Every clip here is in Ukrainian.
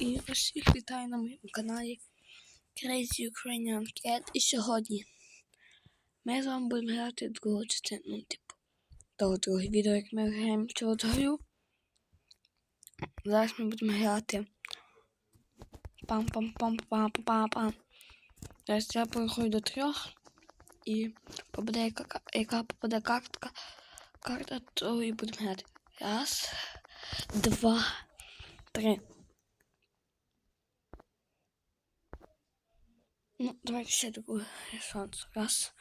І усіх вітаю на моєму каналі Crazy Ukrainian Cat. І сьогодні ми з вами будемо грати другу частину, ну, типу, того другого відео, як ми граємо цю гру. Зараз ми будемо грати пам-пам-пам-пам-пам-пам. Зараз я порахую до трьох і попаде яка, яка попаде картка, карта, то і будемо грати. Раз, два, три. Ну, давайте ще другий шанс. Раз,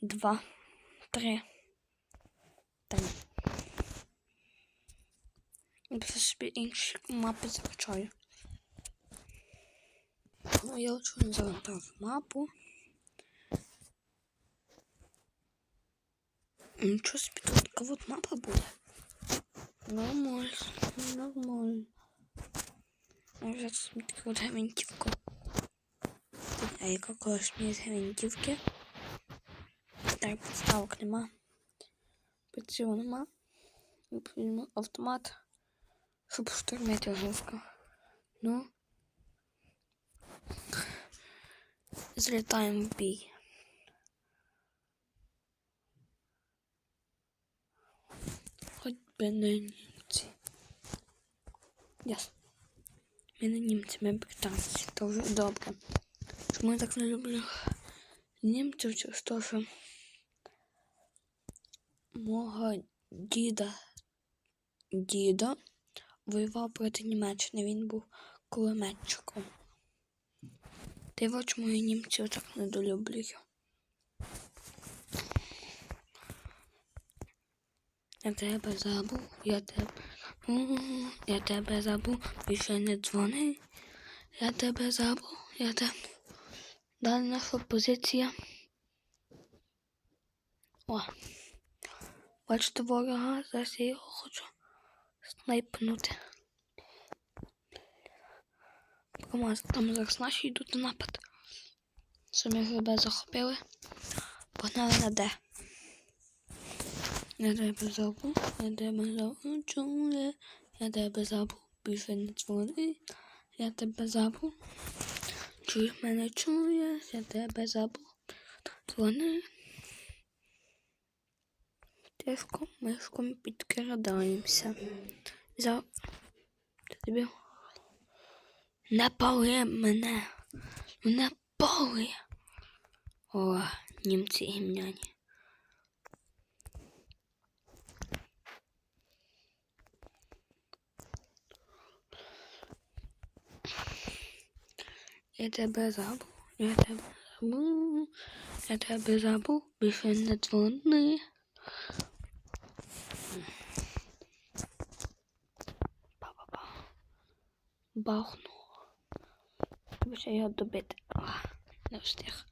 два, три. Три. Я просто собі інші закачаю. Ну, я лучше не завантажу мапу. Нічого собі тут от мапа буде. Нормально, нормально. Я взяти собі таку от. А яка колись мені з гвинтівки? Так, підставок нема. Прицілу нема. Візьму автомат, щоб штурмити жорстко. Ну. Злітаємо в бій. Хоч би не німці. Ясно. Ми не німці, ми британці. То вже добре. Чому я так не люблю німців через те, що мого діда діда воював проти Німеччини. Він був кулеметчиком. Диво, чому я німців так недолюблюю. Я тебе забув, я тебе. Я тебе забув, більше не дзвони. Я тебе забув, я тебе. Далі наша позиція. О. Бачите ворога, зараз я його хочу снайпнути. Команда, там зараз наші йдуть на напад. Самі гриби захопили. Погнали на Д. Я тебе забув, я тебе забув, чує, я тебе забув, більше не дзвони, я тебе забув. Чуєш мене чуєш, я тебе забув. Тяжко мишком підкрадаємося. За тобі. Не пали мене. Не пали. О, німці гімняні. Я тебе забув, я тебе забув, я тебе забув, більше не дзвони. Па-па-па. Бахну. Треба ще його добити. А, не встиг.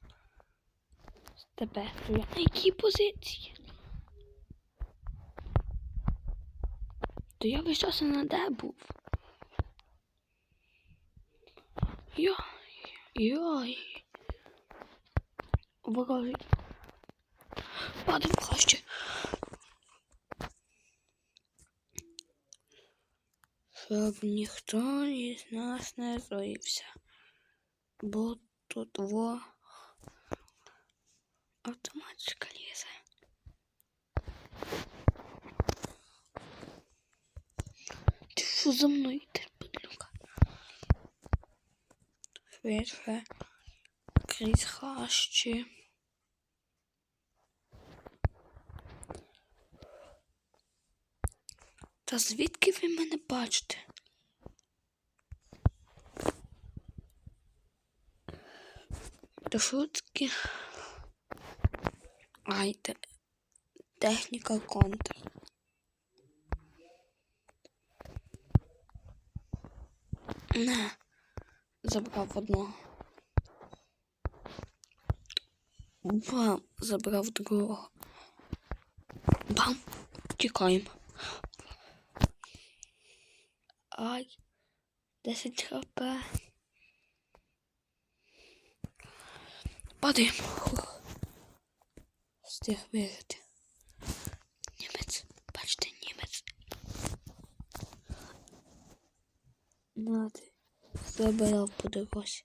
З тебе. я на якій позиції? То я весь час на де був. Йой, йой. Ворожий. Падаємо краще. Щоб ніхто із нас не зоївся. Бо тут во автоматика лізе. Ти що за мною Швидше. Крізь хащі. Та звідки ви мене бачите? Та шутки. Ай, те... техніка контр. Не, забрав одного. Бам, забрав другого. Бам, тікаємо. Ай, 10 хп. Падаємо. Встиг виграти. Німець, бачите, німець. Нати. Забирав по дорозі.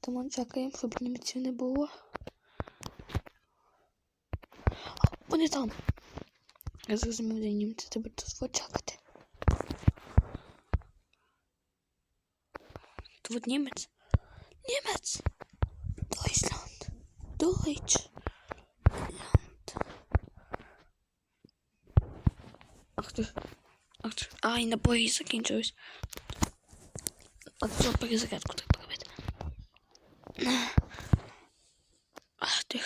Тому чекаємо, щоб німців не було. А, Вони там. Я зрозумів, де німці, треба тут почекати. Тут німець. Німець. Deutschland. Deutschland. Ах ти. Ах ти. Ай, набої закінчились. А це перезарядку треба робити. Ах ти.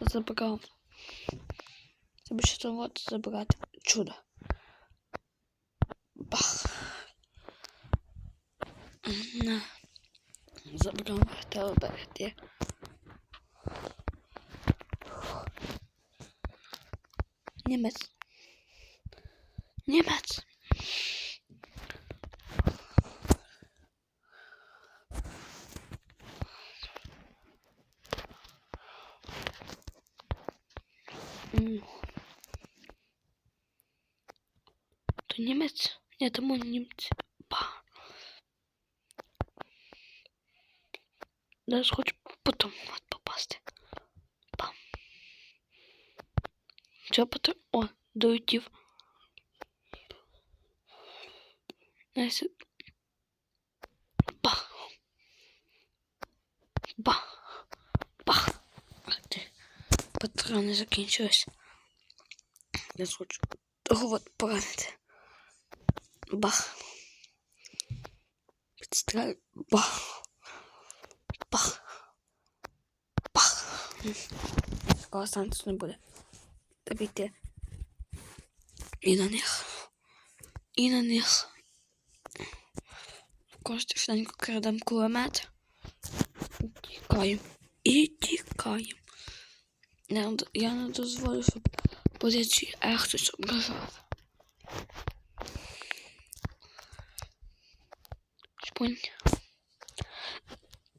Забрав. Треба ще от забрати. Чудо. Бах. На. Забрав треба берегти. Німець. Німець. М. То німець? Ні, тому німець. Ба. Зараз хочу потім от попасти. Бам. Це потім. О, долетів. Знаєш. Бах. Бах. Бах. Ах ти. Патрони закінчились. Я хочу того от поранити. Бах. Підстрелю. Бах. Бах. Бах. Скоро не буде. Йти. І на них. І на них. Кожен швиденько крадемо кулемет. І тікаємо. І тікаємо. Я, не дозволю, щоб позиції Е хтось ображав.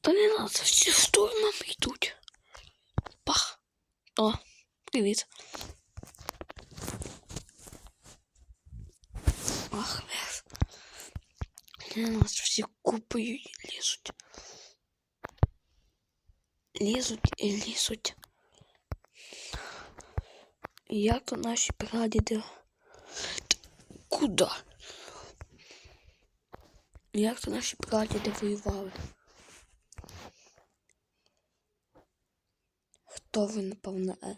Та не надо, всі штурмом йдуть. Пах. О, привіт. Ах, вес. Не нас всі купою лізуть. Лізуть і лізуть. Як то наші прадіди? Куда? Як то наші прадіди воювали? Хто ви, напевно, е?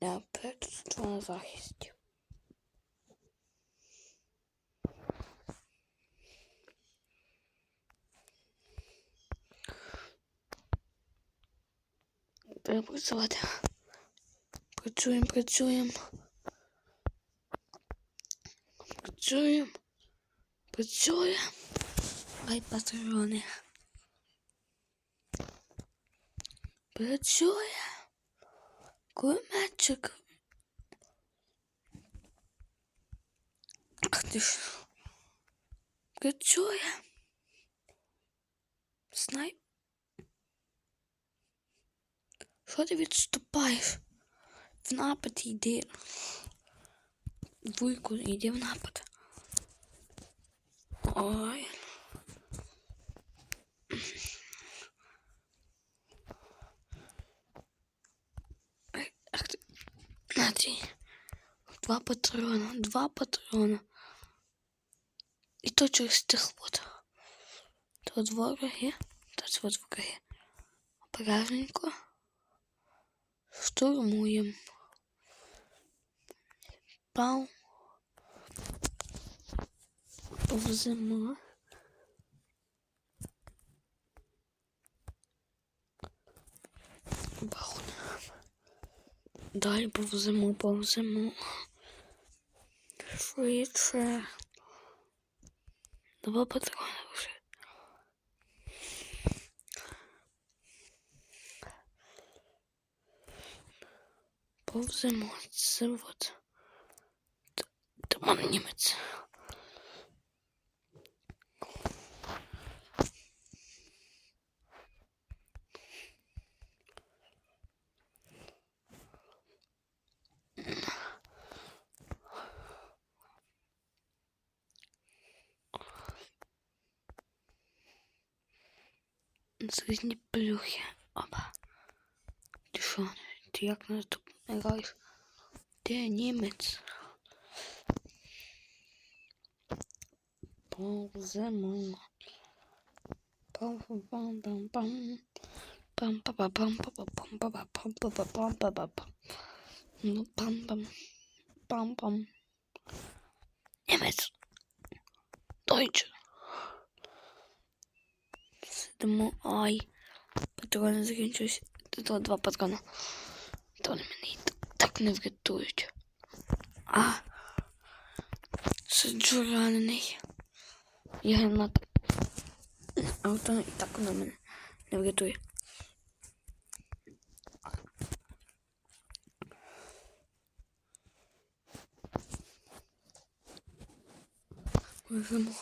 Я перед на захисті. Треба працювати. Працюємо, працюємо. Працюємо. Працюємо. Ай, патрони. Працює. Кулеметчик. Ах ти ж. Працює. Снайп. Що ти відступаєш? В напад йди. Вуйку, йди в напад. Ой. Ай, Ах ти. Натрій. Два патрона, два патрона. І то через тих вот. Тут вороги, тут вот вороги. Обережненько. Штурмуємо. Пау. Повземо. Баху. Далі повземо, повземо. Швидше. Два патрона вже. Повземо. Це от. Туман німець. Слизні плюхи. Опа. Ти що? Ти як наступний граєш? Ти німець. Повземо. Пам-пам-пам-пам. Дойче. Сидимо. Ай. Патрони закінчились. Тут два патрона. То вони мене так не врятують. А. Сиджу ранений. Я гранат. А і так вона мене не врятує. Веземо.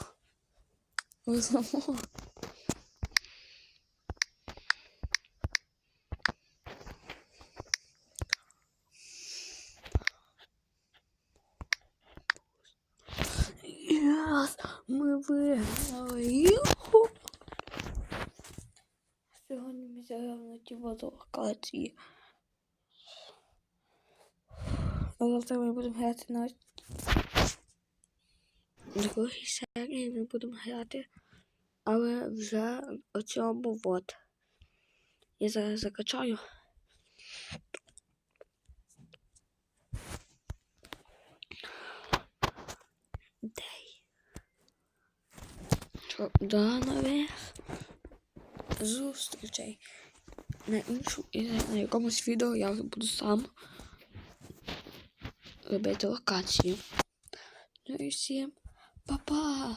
Веземо. Yes, ми Сьогодні ми зіграли на ті локації. Завтра ми будемо грати на другій серії ми будемо грати, але вже у цьому вот. Я зараз закачаю. Що, да, наверх. Зустрічей. На іншу і на якомусь відео я вже буду сам робити локацію. Ну і всім па-па!